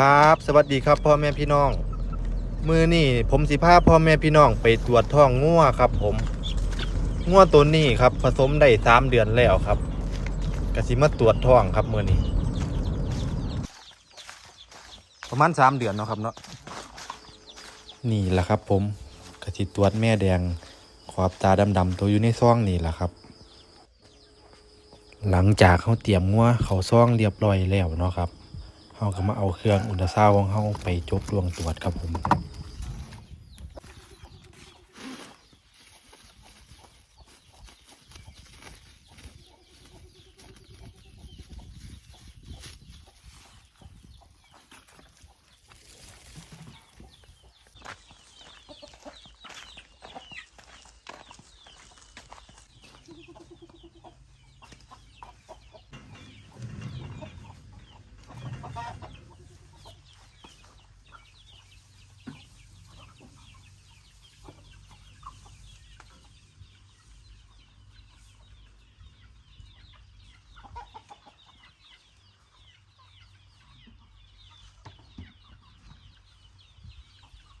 ครับ สวัสดีครับพ่อแม่พี่น้อง มือนี่ผมสิพาพ่อแม่พี่น้องไปตรวจท้องงัวครับผมงัวตัวนี้ครับ ผสมได้สามเดือนแล้วครับกสิมาตรวจท้องครับมือนี้ประมาณสามเดือนเนาะครับเนาะนี่แหละครับ ผมกสิตรวจแม่แดงขอบตาดำๆตัวอยู่ในซองนี่แหละครับหลังจากเขาเตรียมงัวเขาซองเรียบร้อยแล้วเนาะครับ เฮาก็มาเอาเครื่องอุลตราซาวของเขาไปจบดวงตรวจครับผม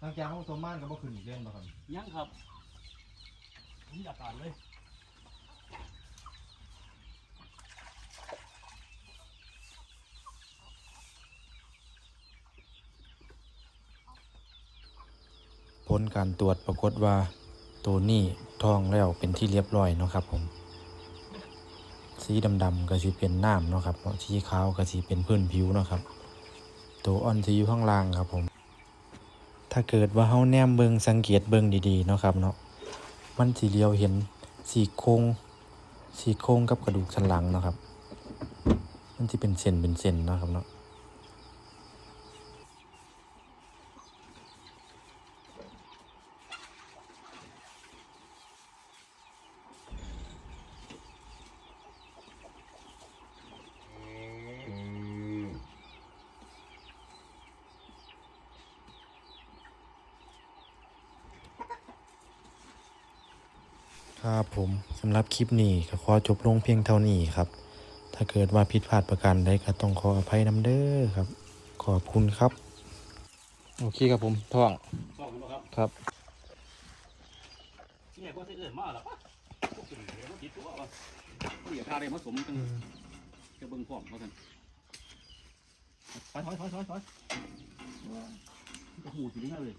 หลังจากเขาสมานก็บ่ขึ้นอีกเรื่องบ่ครับยังครับผมอยากการเลยผลการตรวจปรากฏว่าตัวนี้ท้องแล้วเป็นที่เรียบร้อยเนาะครับผม สีดำๆก็สิเป็นน้ำเนาะครับเนาะสีขาวก็สิเป็นพื้นผิวเนาะครับ ตัวอ่อนสีอยู่ข้างล่างครับผม ถ้าเกิดว่าเฮาแนมเบิงสังเกตเบิงดีๆเนาะครับเนาะมันสีเลียวเห็นสีโครงสีโครงกับกระดูกสันหลังเนาะครับ มันจะเป็นเส้นเป็นเส้นเนาะครับเนาะ ครับผมสำหรับคลิปนี้ก็ขอจบลงเพียงเท่านี้ครับ ถ้าเกิดว่าผิดพลาดประการใดก็ต้องขออภัยนำเด้อครับ ขอบคุณครับ โอเคครับผมท่องสองนะครับครับเนี่ยก็จะเอื่นมากหรอปะพวกสิ่งเดียวมันติดตัววะเดี๋ยวพาเรียมาสมกันจะเบิ่งพร้อมเขากันถอยถอยถอยถอยถอยจะหูสิได้เลย